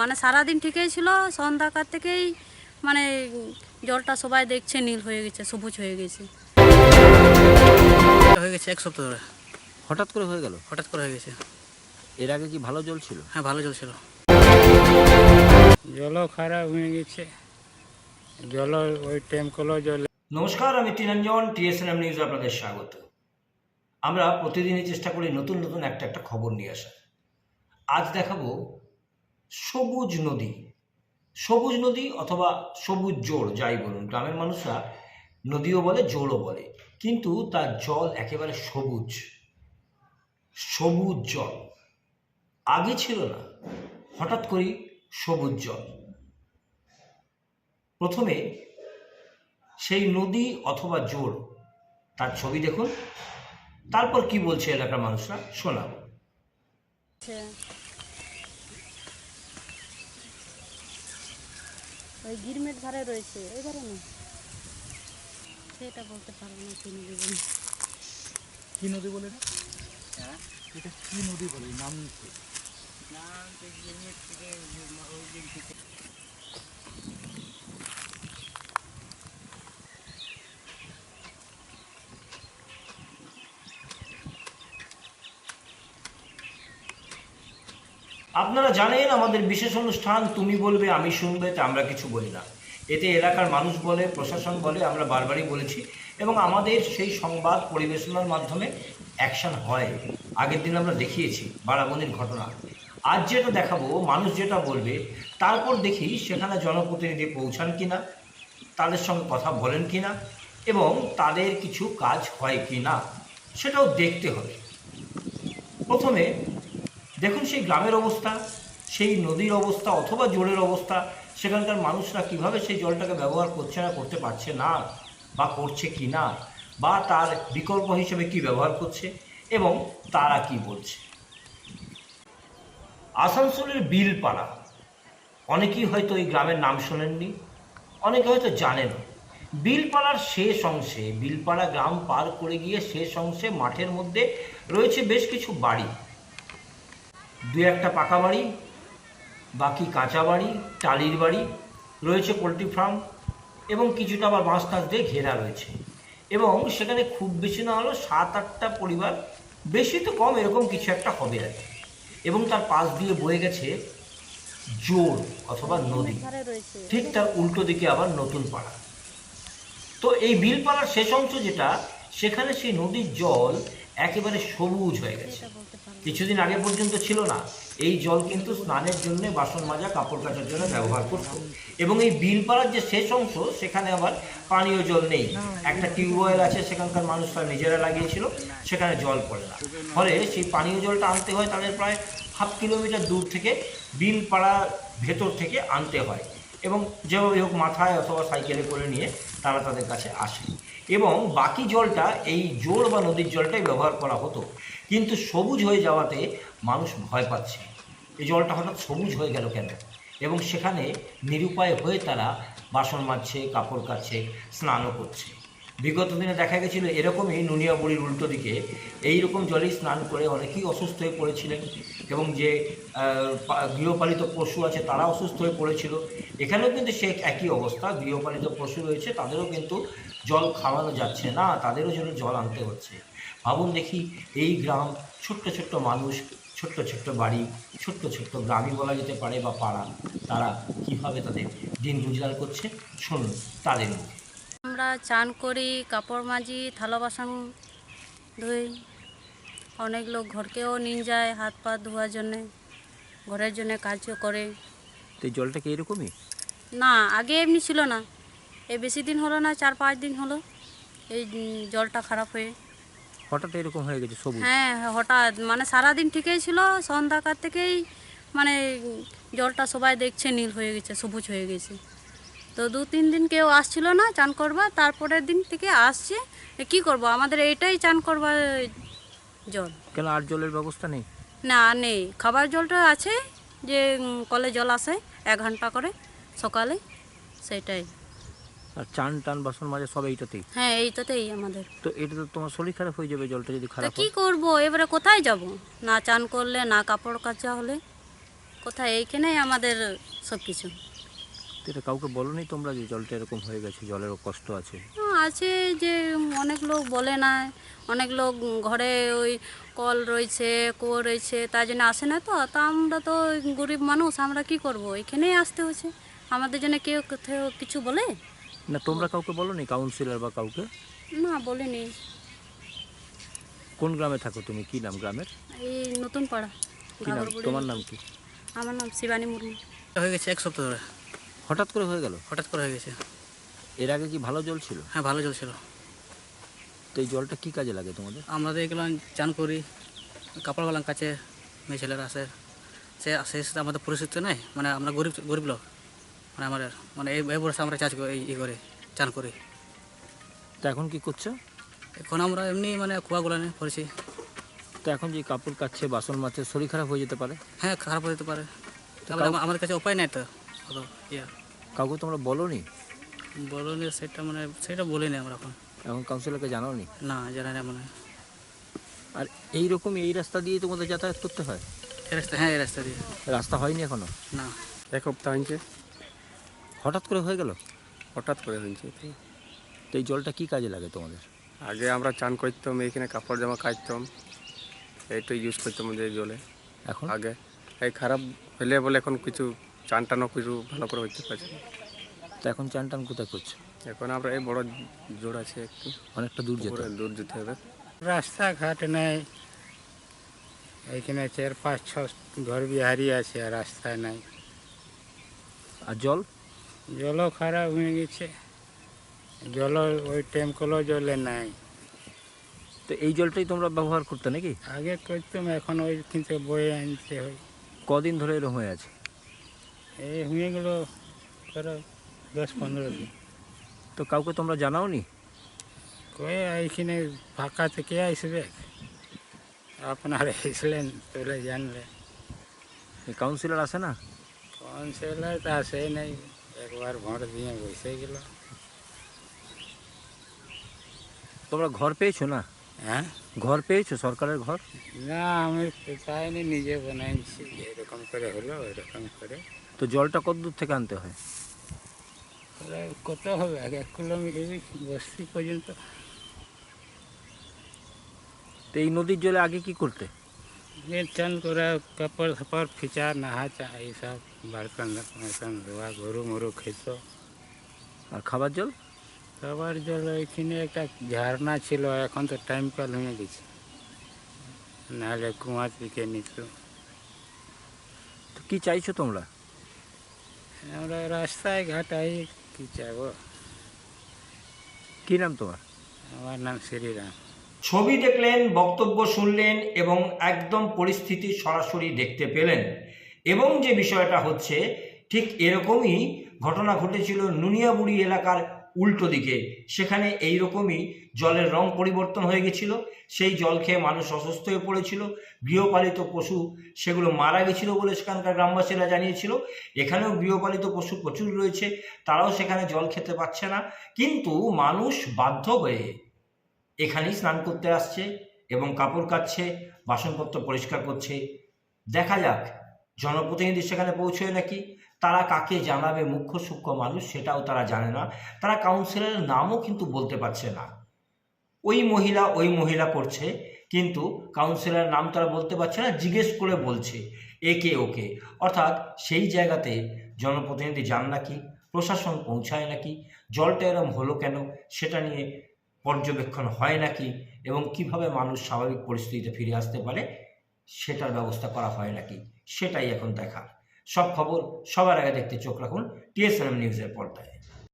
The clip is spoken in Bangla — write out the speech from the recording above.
মানে সারাদিন ঠিকই ছিল সন্ধ্যাকার থেকেই মানে জলটা সবাই দেখছে নীল হয়ে গেছে সবুজ হয়ে গেছে। হয়ে গেছে এক সপ্তাহ ধরে। হঠাৎ করে হয়ে গেল? হঠাৎ করে হয়ে গেছে। এর আগে কি ভালো জল ছিল? হ্যাঁ ভালো জল ছিল। জলও খারাপ হয়ে গেছে। জল ওই টাইম কলও জল নমস্কার আমি তিরঞ্জন টিএসএনএম নিউজ আপনাদের স্বাগত। আমরা প্রতিদিনই চেষ্টা করি নতুন নতুন একটা একটা খবর নিয়ে আসার। আজ দেখাবো সবুজ নদী। সবুজ নদী অথবা সবুজ জোড় যাই বলুন, গ্রামের মানুষরা নদীও বলে, জোড়ও বলে। কিন্তু তার জল একেবারে সবুজ সবুজ জল। আগে ছিল না, হঠাৎ করেই সবুজ জল। প্রথমে সেই নদী অথবা জোর তার ছবি দেখুন। তারপর কি বলছে এলাকার মানুষরা, শোনাবো। ওই গিরমেট ধারে রয়েছে এই ধারে না? সেটা বলতে পারব না কি নদী বলে। কি নদী বলে না এটা কি নদী বলে? নাম কি? আপনারা জানেন আমাদের বিশেষ অনুষ্ঠান, তুমি বলবে, আমি শুনবে, তা আমরা কিছু বলি না। এতে এলাকার মানুষ বলে, প্রশাসন বলে, আমরা বারবারই বলেছি। এবং আমাদের সেই সংবাদ পরিবেশনার মাধ্যমে অ্যাকশন হয়। আগের দিন আমরা দেখিয়েছি বারাবনির ঘটনা। আজ যেটা দেখাবো, মানুষ যেটা বলবে, তারপর দেখি সেখানে জনপ্রতিনিধি পৌঁছান কি না তাদের সঙ্গে কথা বলেন কি না এবং তাদের কিছু কাজ হয় কি না সেটাও দেখতে হবে। প্রথমে দেখুন সেই গ্রামের অবস্থা, সেই নদীর অবস্থা অথবা জলের অবস্থা, সেখানকার মানুষরা কীভাবে সেই জলটাকে ব্যবহার করছে না, করতে পারছে না, বা করছে কি না, বা তার বিকল্প হিসেবে কি ব্যবহার করছে এবং তারা কি বলছে। আসানসোলের বিলপাড়া, অনেকেই হয়তো এই গ্রামের নাম শোনেননি, অনেকে হয়তো জানেন। বিলপাড়ার শেষ অংশে, বিলপাড়া গ্রাম পার করে গিয়ে শেষ অংশে মাঠের মধ্যে রয়েছে বেশ কিছু বাড়ি। দু একটা পাকা বাড়ি বাকি কাঁচা বাড়ি টালির বাড়ি রয়েছে পোলট্রি ফার্ম এবং কিছুটা আবার বাঁশ টাঁশ দিয়ে ঘেরা রয়েছে। এবং সেখানে খুব বেশি না হলেও সাত আটটা পরিবার বেশি তো কম এরকম কিছু একটা হবে আর কি। এবং তার পাশ দিয়ে বয়ে গেছে জোর অথবা নদী। ঠিক তার উল্টো দিকে আবার নতুন পাড়া। তো এই বিলপাড়ার শেষ অংশ যেটা সেখানে সেই নদীর জল একেবারে সবুজ হয়ে গেছে। কিছুদিন আগে পর্যন্ত ছিল না। এই জল কিন্তু স্নানের জন্য বাসন মাজা, কাপড় কাচার জন্য ব্যবহার করতো। এবং এই বিলপাড়ার যে শেষ অংশ, সেখানে আবার পানীয় জল নেই। একটা টিউবওয়েল আছে, সেখানকার মানুষরা নিজেরা লাগিয়েছিল, সেখানে জল পড়ে না। ফলে সেই পানীয় জলটা আনতে হয় তাদের প্রায় হাফ কিলোমিটার দূর থেকে বিলপাড়া ভেতর থেকে আনতে হয়। এবং যেভাবে হোক মাথায় অথবা সাইকেলে করে নিয়ে তারা তাদের কাছে আসে। এবং বাকি জলটা, এই জোর বা নদীর জলটাই ব্যবহার করা হতো। কিন্তু সবুজ হয়ে যাওয়াতে মানুষ ভয় পাচ্ছে। এই জলটা হঠাৎ সবুজ হয়ে গেল কেন? এবং সেখানে নিরুপায় হয়ে তারা বাসন মাজছে, কাপড় কাছে স্নানও করছে। বিগত দিনে দেখা গেছিল এরকমই নুনিয়া বুড়ির উল্টো দিকে। এইরকম জলেই স্নান করে অনেকেই অসুস্থ হয়ে পড়েছিলেন এবং যে গৃহপালিত পশু আছে তারা অসুস্থ হয়ে পড়েছিল। এখানেও কিন্তু সে একই অবস্থা, গৃহপালিত পশু রয়েছে, তাদেরও কিন্তু জল খাওয়ানো যাচ্ছে না, তাদেরও জন্য জল আনতে হচ্ছে। ভাবুন দেখি এই গ্রাম ছোট্ট ছোট্ট মানুষ, ছোট্ট ছোট্ট বাড়ি, ছোট্ট ছোট্ট গ্রামই বলা যেতে পারে বা পাড়া, তারা কীভাবে তাদের দিন গুজরান করছে? শুনুন, তাদের মুখে আমরা চান করি কাপড় মাজি থালা বাসন ধুই। অনেক লোক ঘরকেও নিয়ে যায় হাত পা ধোয়ার জন্যে ঘরের জন্য কাজও করে। তো এই জলটা কি এরকমই? না আগে এমনি ছিল না। এই বেশি দিন হলো না চার পাঁচ দিন হলো এই জলটা খারাপ হয়ে। হঠাৎ এরকম হয়ে গেছে সবুজ? হ্যাঁ হঠাৎ। মানে সারাদিন ঠিকই ছিল সন্ধ্যাকার থেকেই মানে জলটা সবাই দেখছে নীল হয়ে গেছে সবুজ হয়ে গেছে। তো দু তিন দিন কেউ আসছিল না চান করবা তারপরের দিন থেকে আসছে। কি করব? আমাদের এইটাই চান করবার জল। কেন আর জলের ব্যবস্থা নেই? না নেই। খাবার জলটা আছে যে কলে জল আসে এক ঘণ্টা করে সকালে সেটাই আর চান টান বাসন মাজা সব এইটাতেই? হ্যাঁ এইটাতেই আমাদের। তো এটা তো তোমার শরীর খারাপ হয়ে যাবে জলটা যদি খারাপ কি করব? এবারে কোথায় যাব? না চান করলে না কাপড় কাচা হলে কোথায়? এইখানেই আমাদের সব কিছু এটা কাউকে বলনি তোমরা যে জলটা এরকম হয়ে গেছে জলেরও কষ্ট আছে? আছে যে অনেক লোক বলে না অনেক লোক ঘরে ওই কল রয়েছে কুয়ো রয়েছে তাই জন্য আসে না তো। তা আমরা তো গরিব মানুষ আমরা কি করব? এখানেই আসতে হচ্ছে। আমাদের জন্য কেউ কোথাও কিছু বলে? না তোমরা কাউকে বলনি কাউন্সিলর বা কাউকে? না বলিনি। কোন গ্রামে থাকো তুমি? কি নাম গ্রামের? এই নতুন পাড়া কি নাম? তোমার নাম কি? আমার নাম শিবানী মুর্মু। হয়ে গেছে এক সপ্তাহ ধরে। হঠাৎ করে হয়ে গেল? হঠাৎ করে হয়ে গেছে। এর আগে কি ভালো জল ছিল? হ্যাঁ ভালো জল ছিল। তো এই জলটা কি কাজে লাগে তোমাদের? আমরা তো এগুলো চান করি কাপড় গেলাম কাছে মেয়ে ছেলেরা আসে সে সে আমাদের পরিস্থিতি নেই মানে আমরা গরিব গরিব লোক। মানে আমার মানে এই এই বয়সে আমরা চাষ করি ই করে চান করি। তো এখন কি করছ? এখন আমরা এমনি মানে কুয়াগুলো নিয়ে পড়েছি। তো এখন যে কাপড় কাচ্ছে বাসন মাছে শরীর খারাপ হয়ে যেতে পারে? হ্যাঁ খারাপ হয়ে যেতে পারে। আমাদের কাছে উপায় নেই তো। ইয়া। কাউকে তোমরা বলোনি? বলো নি সেটা মানে সেটা বলিনি আমরা এখন। এখন কাউন্সিলরকে জানাওনি? না জানা না মনে আর এই রকম এই রাস্তা দিয়ে তোমাদের যাতায়াত করতে হয়? এই রাস্তা হ্যাঁ এই রাস্তা দিয়ে। রাস্তা হয়নি এখনও? না। এক সপ্তাহ হয়েছে। হঠাৎ করে হয়ে গেল? হঠাৎ করে হয়েছে। তো। এই জলটা কি কাজে লাগে তোমাদের? আগে আমরা চান করতাম এইখানে কাপড় জামা কাচতাম। এইটাই ইউজ করতাম আমাদের জলে। এখন? আগে। এই খারাপ হলে বলে এখন কিছু চান টানও কিছু ভালো করে হইতে পারছে না। তো এখন চান টান কোথায় করছ? এখন আমরা এই বড় জোর আছে একটু। অনেকটা দূর যেতে উপরে। দূর যেতে হবে। রাস্তাঘাট নেই। এইখানে চার পাঁচ ছ ঘর বিহারি আছে আর রাস্তা নাই। আর জল? জলও খারাপ হয়ে গেছে। জল ওই টাইম কলও জলে নাই। তো এই জলটাই তোমরা ব্যবহার করতে নাকি? আগে করতাম এখন ওই কিন্তু বয়ে আনতে হয়। কদিন ধরে এরকম হয়ে আছে? এই হয়ে গেল ধরো দশ পনেরো দিন। তো কাউকে তোমরা জানাওনি? কয়ে এইখানে ফাঁকা থেকে আসবে আপনার এসলেন তোলে জানলে। কাউন্সিলর আসে না? কাউন্সিলর তো আসে নাই একবার ভোট দিয়ে বসে গেল। তোমরা ঘর পেয়েছ না? হ্যাঁ? ঘর পেয়েছ সরকারের ঘর? না আমি পাইনি নিজে বানাইছি এরকম করে হলো এরকম করে। তো জলটা কত দূর থেকে আনতে হয়? কত হবে? এক এক কিলোমিটার বস্তি পর্যন্ত। তো এই নদীর জলে আগে কি করতে? চান করে কাপড় ফাপড় ফিচা নাহা চা এইসব বার্তন বার্তন ধোয়া গরু মরু খেত আর খাবার জল? খাবার জল ওইখানে একটা ঝর্ণা ছিল এখন তো টাইম কল হয়ে গেছে। নাহলে কুয়া থেকে নিত। তো কি চাইছো তোমরা? আমরা রাস্তায় ঘাটাই কি চাবো কি নাম তোমার? আমার নাম শ্রীরাম। ছবি দেখলেন বক্তব্য শুনলেন এবং একদম পরিস্থিতি সরাসরি দেখতে পেলেন। এবং যে বিষয়টা হচ্ছে ঠিক এরকমই ঘটনা ঘটেছিল নুনিয়াবুড়ি এলাকার উল্টো দিকে। সেখানে এই রকমই জলের রং পরিবর্তন হয়ে গেছিল। সেই জল খেয়ে মানুষ অসুস্থ হয়ে পড়েছিল। গৃহপালিত পশু সেগুলো মারা গেছিল বলে সেখানকার গ্রামবাসীরা জানিয়েছিল। এখানেও গৃহপালিত পশু প্রচুর রয়েছে। তারাও সেখানে জল খেতে পাচ্ছে না। কিন্তু মানুষ বাধ্য হয়ে এখানেই স্নান করতে আসছে এবং কাপড় কাচ্ছে, বাসনপত্র পরিষ্কার করছে। দেখা যাক জনপ্রতিনিধি সেখানে পৌঁছয় নাকি? তারা কাকে জানাবে মুখ্য সূক্ষ্ম মানুষ সেটাও তারা জানে না। তারা কাউন্সিলরের নামও কিন্তু বলতে পারছে না। ওই মহিলা ওই মহিলা করছে, কিন্তু কাউন্সিলরের নাম তারা বলতে পারছে না, জিজ্ঞেস করে বলছে, একে ওকে। অর্থাৎ সেই জায়গাতে জনপ্রতিনিধি যান নাকি? প্রশাসন পৌঁছায় নাকি? জলটা এরম হলো কেন? সেটা নিয়ে পর্যবেক্ষণ হয় নাকি? এবং কীভাবে মানুষ স্বাভাবিক পরিস্থিতিতে ফিরে আসতে পারে? সেটার ব্যবস্থা করা হয় নাকি? সেটাই এখন দেখার। সব খবর সবার আগে দেখতে চোখ রাখুন টিএসএনএম নিউজের পর্দায়।